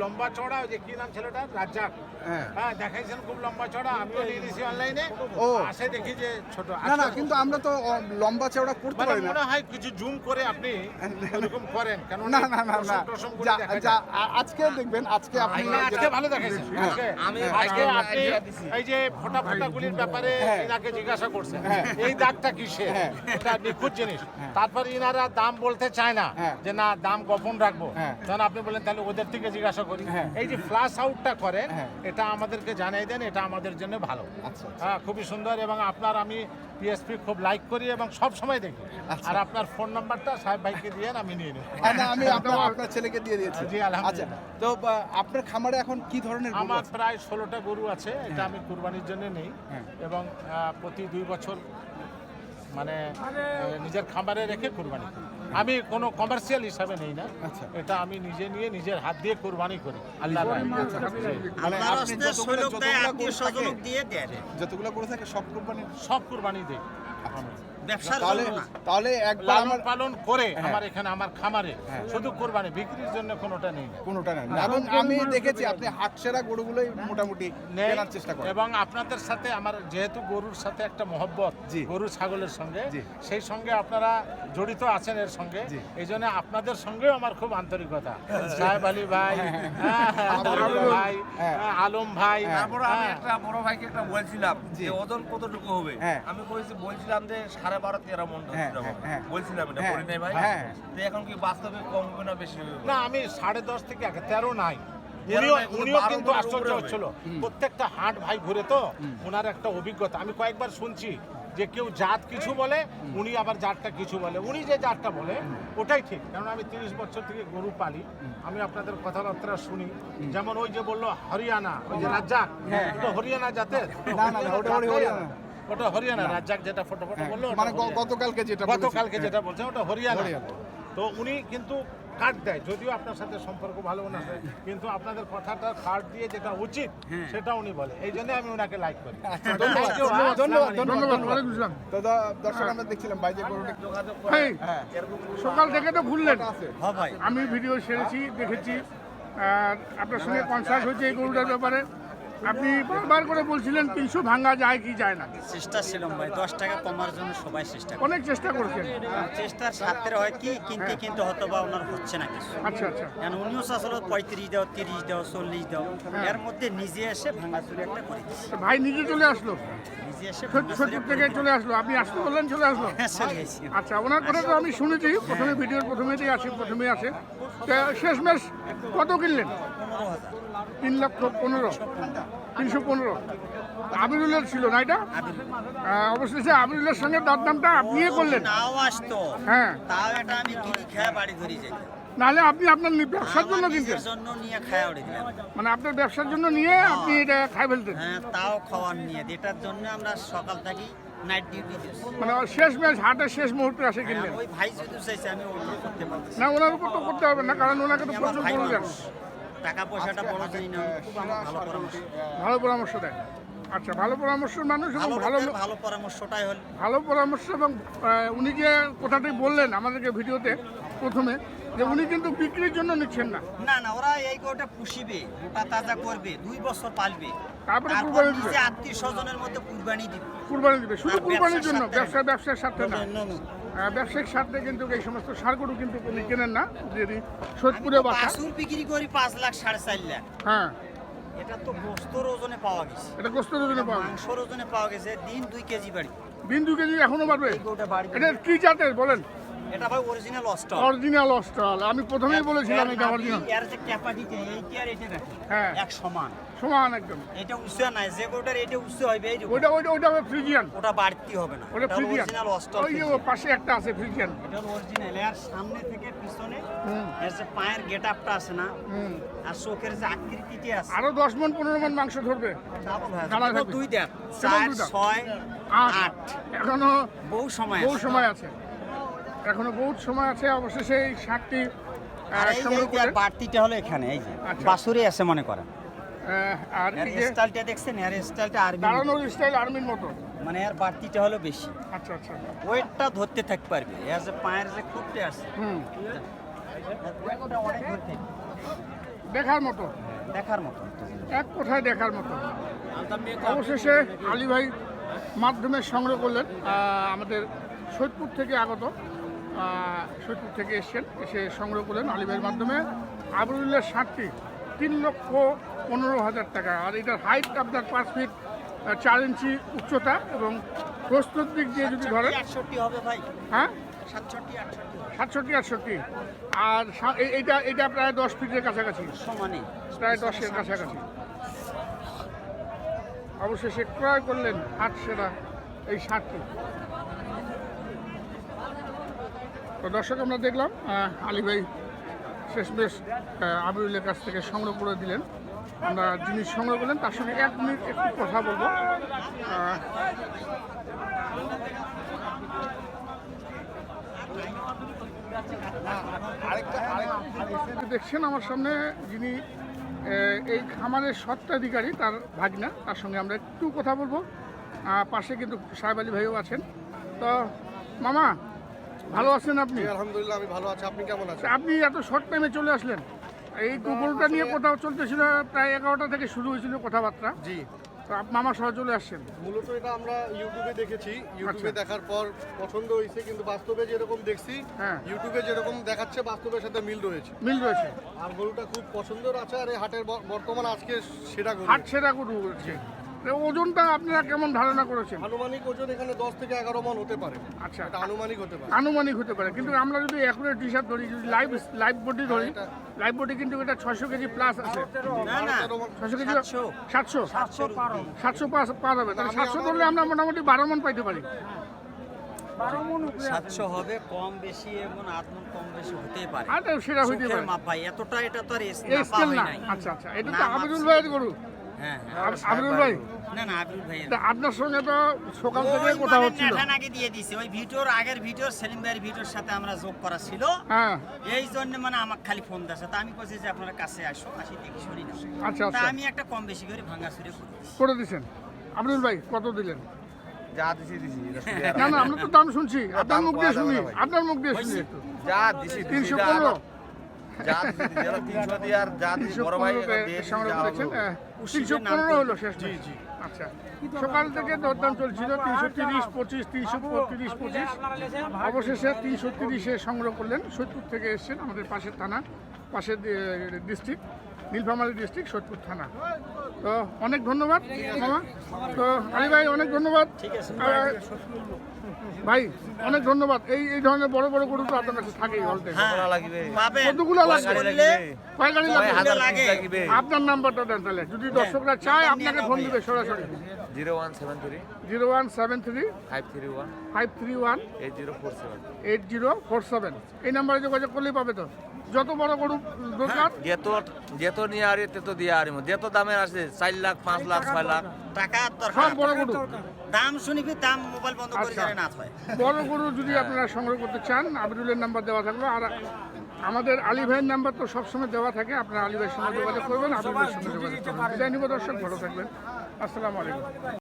লম্বা চড়া ওই যে কি নাম ছেলেটার রাজ্জাক। হ্যাঁ। হ্যাঁ দেখাইছেন খুব লম্বা চড়া আমিও নিয়ে নিয়েছি অনলাইনে ও। আসে দেখি যে ছোট। না না আচ্ছা, কিন্তু আমরা তো লম্বা চওড়া করতে মানে পারি না। মনে হয় কিছু জুম করে আপনি এরকম করেন কেন না না না না। আজকে দেখবেন আজকে আপনি আজকে ভালো দেখাইছেন। হ্যাঁ। আমি আজকে আপনি এই যে ফোটা ফোটা গুলির ব্যাপারে হ্যাঁ। ইনাকে জিজ্ঞাসা করছেন। হ্যাঁ। এই দাগটা কিসে হ্যাঁ। এটা নিখুঁত জিনিস। তারপর ইনারা দাম বলতে চায় না হ্যাঁ। যে না দাম গোপন রাখব। হ্যাঁ। তখন আপনি বলেন তাহলে ওদের থেকে জিজ্ঞাসা করি হ্যাঁ। এই যে ফ্লাশ আউটটা করেন হ্যাঁ। এটা আমাদেরকে জানিয়ে দেন এটা আমাদের জন্য ভালো। আচ্ছা হ্যাঁ খুবই সুন্দর এবং আপনার আমি পিএসপি খুব লাইক করি এবং সব সময় দেখি। আচ্ছা। আর আপনার ফোন নাম্বারটা সাহেব ভাইকে দিয়ে আমি নিয়ে নেব। হ্যাঁ, না আমি আপনার আপনার ছেলেকে দিয়ে দিয়েছি। জি, আলহামদুলিল্লাহ। আচ্ছা তো আপনার খামারে এখন কি ধরনের আমার প্রায় ষোলোটা গরু আছে এটা আমি কুরবানির জন্য নেই। হ্যাঁ। এবং প্রতি দুই বছর মানে নিজের খামারে রেখে কুরবানি করি। আমি কোনো কমার্শিয়াল হিসাবে নেই না। আচ্ছা। এটা আমি নিজে নিয়ে নিজের হাত দিয়ে কোরবানি করি। আল্লাহ মানে দিয়ে দেয় যতগুলো করে থাকে সব কোরবানি সব কোরবানি দিই ব্যবসার তাহলে জন্য না তাহলে একবার লালন আমার পালন করে হ্যাঁ। আমার এখানে আমার খামারে হ্যাঁ। শুধু কুরবানি বিক্রির জন্য কোনোটা নেই না। কোনোটা এবং আমি দেখেছি আপনি হাটসেরা গরুগুলোই মোটামুটি নেই কেনার চেষ্টা করেন এবং আপনাদের সাথে আমার যেহেতু গরুর সাথে একটা মহব্বত জি। গরু ছাগলের সঙ্গে জি। সেই সঙ্গে আপনারা জড়িত আছেন এর সঙ্গে জি। এই জন্য আপনাদের সঙ্গেও আমার খুব আন্তরিকতা সাহেব আলী ভাই হ্যাঁ, হ্যাঁ, ভাই হ্যাঁ। হ্যাঁ, আলম ভাই তারপর আমি হ্যাঁ। একটা বড় ভাইকে একটা বলছিলাম জি। যে ওজন কতটুকু হবে হ্যাঁ। আমি কইছি বলছিলাম যে সাড়ে বারো তেরো মন হ্যাঁ, হ্যাঁ, হ্যাঁ। বলছিলাম এটা করি নাই ভাই? হ্যাঁ। তো এখন কি বাস্তবে কম হবে না বেশি হবে? না আমি সাড়ে দশ থেকে তেরো নাই। উনিও উনিও কিন্তু আশ্চর্য হচ্ছিল। প্রত্যেকটা হাট ভাই ঘুরে তো ওনার একটা অভিজ্ঞতা। আমি কয়েকবার শুনছি যে কেউ জাত কিছু বলে উনি আবার জাতটা কিছু বলে। উনি যে জাতটা বলে ওটাই ঠিক। কারণ আমি তিরিশ বছর থেকে গরু পালি। আমি আপনাদের কথাবার্তা শুনি। যেমন ওই যে বলল হরিয়ানা ওই যে রাজ্জাক হরিয়ানা জাতের? না, না, না, ওটা হরিয়ানা। রাজ্জাক যেটা ফটো ফটো হ্যাঁ, বলল মানে গতকালকে যেটা। গতকালকে হ্যাঁ। যেটা বলছে ওটা হরিয়ানা। হরিয়ানা। তো উনি কিন্তু কার্ড দেয় যদিও আপনার সাথে সম্পর্ক ভালো না হয়, কিন্তু আপনাদের কথাটা কার্ড দিয়ে যেটা উচিত সেটা উনি বলে। এই জন্য আমি ওনাকে লাইক করি। দর্শক আমরা দেখছিলাম হ্যাঁ। সকাল থেকে তো ঘুরলেন হ্যাঁ ভাই। আমি ভিডিও সেরেছি দেখেছি। আপনার সঙ্গে কনসার্ট হয়েছে এই গরুটার ব্যাপারে। আপনি বারবার করে বলছিলেন তিনশো ভাঙা যায় কি যায় না। চেষ্টা ছিলাম ভাই দশ টাকা কমার জন্য সবাই চেষ্টা অনেক চেষ্টা করেছেন। চেষ্টার সাথে হয় কি কিনতে কিনতে হয়তো বা ওনার হচ্ছে না কিছু। আচ্ছা আচ্ছা। কারণ উনিও চাষল পঁয়ত্রিশ দাও তিরিশ দাও চল্লিশ দাও। হ্যাঁ। এর মধ্যে নিজে এসে ভাঙাচুরি একটা করে দিচ্ছি ভাই নিজে চলে আসলো? নিজে এসে থেকে চলে আসলো। আপনি আসতে বললেন চলে আসলো? হ্যাঁ আচ্ছা ওনার কথা তো আমি শুনেছি। প্রথমে ভিডিওর প্রথমেতেই প্রথমেই তো শেষমেশ কত কিনলেন? তিন লক্ষ পনেরো। তিনশো পনেরো। আবিরুলের ছিল না এটা? অবশেষে আবিরুলের সঙ্গে দরদামটা আপনিই করলেন। নাও আসতো। হ্যাঁ। তাও এটা আমি কিনি খায় বাড়ি ধরে যাই নাহলে আপনি আপনার ব্যবসার জন্য কিনতেন। জন্য নিয়ে খায় উড়ে দিলাম। মানে আপনার ব্যবসার জন্য নিয়ে আপনি এটা খাই ফেলতেন। হ্যাঁ তাও খাওয়ার নিয়ে। এটার জন্য আমরা সকাল থাকি নাইট ডিউটি মানে শেষ ম্যাচ হাটের শেষ মুহূর্তে আসে কিনলেন। ওই ভাই যদি চাইছে আমি করতে পারব। না ওনার উপর তো করতে হবে না কারণ ওনাকে তো প্রচুর। টাকা পয়সাটা বড় জানি না। খুব আমার ভালো পরামর্শ। ভালো পরামর্শ দেয় আচ্ছা ভালো পরামর্শের মানুষ এবং ভালো ভালো পরামর্শটাই হল। ভালো পরামর্শ এবং উনি যে কথাটি বললেন আমাদেরকে ভিডিওতে প্রথমে যে উনি কিন্তু বিক্রির জন্য নিচ্ছেন না। না না ওরা এই গোটা পুষিবে গোটা তাজা করবে দুই বছর পালবে। তারপরে কুরবানি দিবে। আত্মীয় স্বজনের মধ্যে কুরবানি দিবে। কুরবানি দিবে শুধু কুরবানির জন্য ব্যবসা ব্যবসার স্বার্থে না। না, না। আহ, ব্যবসায়িক স্বার্থে কিন্তু এই সমস্ত সারগুলো কিন্তু উনি কেনেন না যদি সোদপুরে বাসা। বিক্রি করি পাঁচ লাখ সাড়ে চার লাখ। হ্যাঁ। এটা তো গোস্তর ওজনে পাওয়া গেছে। এটা গোস্ত ওজনে পাওয়া মাংসর ওজনে পাওয়া গেছে দিন দুই কেজি বাড়ি। দিন দু কেজি এখনও বাড়বে? এটা কি জাতের? বলেন। এটা ভাই অরিজিনাল অস্টল অরিজিনাল অস্ট্রাল আমি প্রথমেই বলেছিলাম এটা অরিজিনাল এর যে ক্যাপাসিটি এইটা আর এটা হ্যাঁ। এক সমান। সমান একদম। এটা উঁচু নাই যে গরুটার এটা উঁচু হবে এই ওইটা ওইটা ওইটা ফ্রিজিয়ান ওটা বাড়তি হবে না। ওটা অরিজিনাল অস্টল ওই যে পাশে একটা আছে ফ্রিজিয়ান এটা অরিজিনাল এর সামনে থেকে পিছনে এর যে পায়ের গেট আপটা আছে না আর চোখের যে আকৃতিটি আছে আরও দশ মন পনেরো মন মাংস ধরবে। দুই দেখ। কেবল চার দুইটা? ছয় আট। আট। এখনও বহু সময় বহু সময় আছে। এখনও বহুত সময় আছে অবশেষে এই ষাটটি বাড়তিটা হলো এখানে এই যে আচ্ছা। বাসুরি আছে মনে করেন। আর এই যে স্টাইলটা দেখছেন? এর স্টাইলটা আর্মি দাঁড়ানোর স্টাইল আর্মির মতো। মানে এর বাড়তিটা হলো বেশি। আচ্ছা আচ্ছা। ওয়েটটা ধরতে থাকতে পারবে। এর যে পায়ের যে খুঁটতে আছে। হুম। দেখার মতো। দেখার মতো। এক কোথায় দেখার মতো। অবশেষে আলী ভাই মাধ্যমে সংগ্রহ করলেন আমাদের সৈয়দপুর থেকে আগত। আহ, থেকে এসছেন। এসে সংগ্রহ করলেন আলী ভাইয়ের মাধ্যমে। আবরুল্লাহ ষাটটি তিন লক্ষ পনেরো হাজার টাকা। আর এটার হাইট আপনার পাঁচ ফিট চার ইঞ্চি উচ্চতা এবং প্রস্তুত দিক দিয়ে যদি ধরেন হ্যাঁ? সাতষট্টি আটষট্টি। আর এইটা এটা প্রায় দশ ফিটের কাছাকাছি। প্রায় দশের কাছাকাছি। অবশেষে ক্রয় করলেন হাট সেরা এই শার্টটি তো দর্শক, আমরা দেখলাম আলী ভাই শেষমেশ আবিরুলের কাছ থেকে সংগ্রহ করে দিলেন। আমরা জিনিস সংগ্রহ করলেন, তার সঙ্গে এক মিনিট একটু কথা বলব। দেখছেন আমার সামনে যিনি এই খামারের সত্ত্বাধিকারী তার ভাগনা, তার সঙ্গে আমরা একটু কথা বলব। পাশে কিন্তু সাহেব আলী ভাইও আছেন। তো, মামা ভালো আছেন আপনি? আলহামদুলিল্লাহ আমি ভালো আছি। আপনি কেমন আছেন? আপনি এত শর্ট টাইমে চলে আসলেন। এই গরুটা নিয়ে কোথাও চলতেছিল প্রায় এগারোটা থেকে শুরু হয়েছিল কথাবার্তা। জি। তো মামা সহ চলে আসছেন। মূলত এটা আমরা ইউটিউবে দেখেছি। ইউটিউবে আচ্ছা। দেখার পর পছন্দ হয়েছে কিন্তু বাস্তবে যেরকম দেখছি হ্যাঁ। ইউটিউবে যেরকম দেখাচ্ছে বাস্তবের সাথে মিল রয়েছে। মিল রয়েছে। আর গরুটা খুব পছন্দের আছে আর এই হাটের বর্তমান আজকে সেরা গরু। হাট সেরা গরু হচ্ছে ওজনটা আপনারা কেমন ধারণা করেছেন? আনুমানিক ওজন এখানে দশ থেকে এগারো মন হতে পারে। আচ্ছা। এটা আনুমানিক হতে পারে। আনুমানিক হতে পারে। কিন্তু আমরা যদি অ্যাকুরেট হিসাব ধরি যদি লাইভ লাইভ বডি ধরি লাইভ বডি কিন্তু এটা ছয়শো কেজি প্লাস আছে। ছয়শো কেজি সাতশো। সাতশো? পার হবে। তাহলে সাতশো ধরলে আমরা মোটামুটি বারো মন পাইতে পারি। সাতশো হবে কম বেশি এমন আধ মণ কম বেশি হতেই পারে। সেটা হইতে পারে। এতটা এটা তো আর স্কেল না। নাই। আচ্ছা আচ্ছা। এটা তো ছিল। ভাইয়ের গরু। ভাই হ্যাঁ। কাছে আচ্ছা, আচ্ছা। আমি একটা কম বেশি করে আবরুল ভাই কত দিলেন? না আমরা তো দাম শুনছি। আপনার মুখ দিয়ে শুনি। আপনার মুখ দিয়ে শুনি যা দিছি 315 সকাল থেকে দরদাম চলছিল তিনশো তিরিশ পঁচিশ তিনশো তিরিশ পঁচিশ। অবশেষে তিনশো তিরিশে সংগ্রহ করলেন সৈতপুর থেকে এসছেন আমাদের পাশের থানা পাশের ডিস্ট্রিক্ট। নীলফামারী ডিস্ট্রিক্ট সৈয়দপুর থানা। তো অনেক ধন্যবাদ মামা। তো আলী ভাই অনেক ধন্যবাদ। ভাই অনেক ধন্যবাদ। এই এই ধরনের বড় বড় গরু তো আপনার কাছে থাকেই অলতে হ্যাঁ কতগুলো লাগবে? কয় গাড়ি লাগবে। আপনার নাম্বারটা দেন তাহলে। যদি দর্শকরা চায় আপনাকে ফোন দিবে সরাসরি। Zero one seven three. Zero one seven three. Five three one. Five three one. Eight zero four seven. Eight zero four seven. এই নাম্বারে যোগাযোগ করলেই পাবে তো? যত বড় গরু দরকার। যেত যেত নিয়ে আর তেত দিয়ে আর যেত দামের আছে চার লাখ পাঁচ লাখ ছয় লাখ। টাকা সব বড় গরু দাম শুনিবি দাম মোবাইল বন্ধ করে আচ্ছা। না হয়। বড় গরু যদি আপনারা সংগ্রহ করতে চান আবিরুলের নাম্বার দেওয়া থাকল। আর আমাদের আলী ভাইয়ের নাম্বার তো সবসময় দেওয়া থাকে। আপনারা আলী ভাইয়ের সঙ্গে যোগাযোগ করবেন আবিরুলের সঙ্গে যোগাযোগ করবেন। বিদায় নিব দর্শক ভালো থাকবেন। আসসালামু আলাইকুম।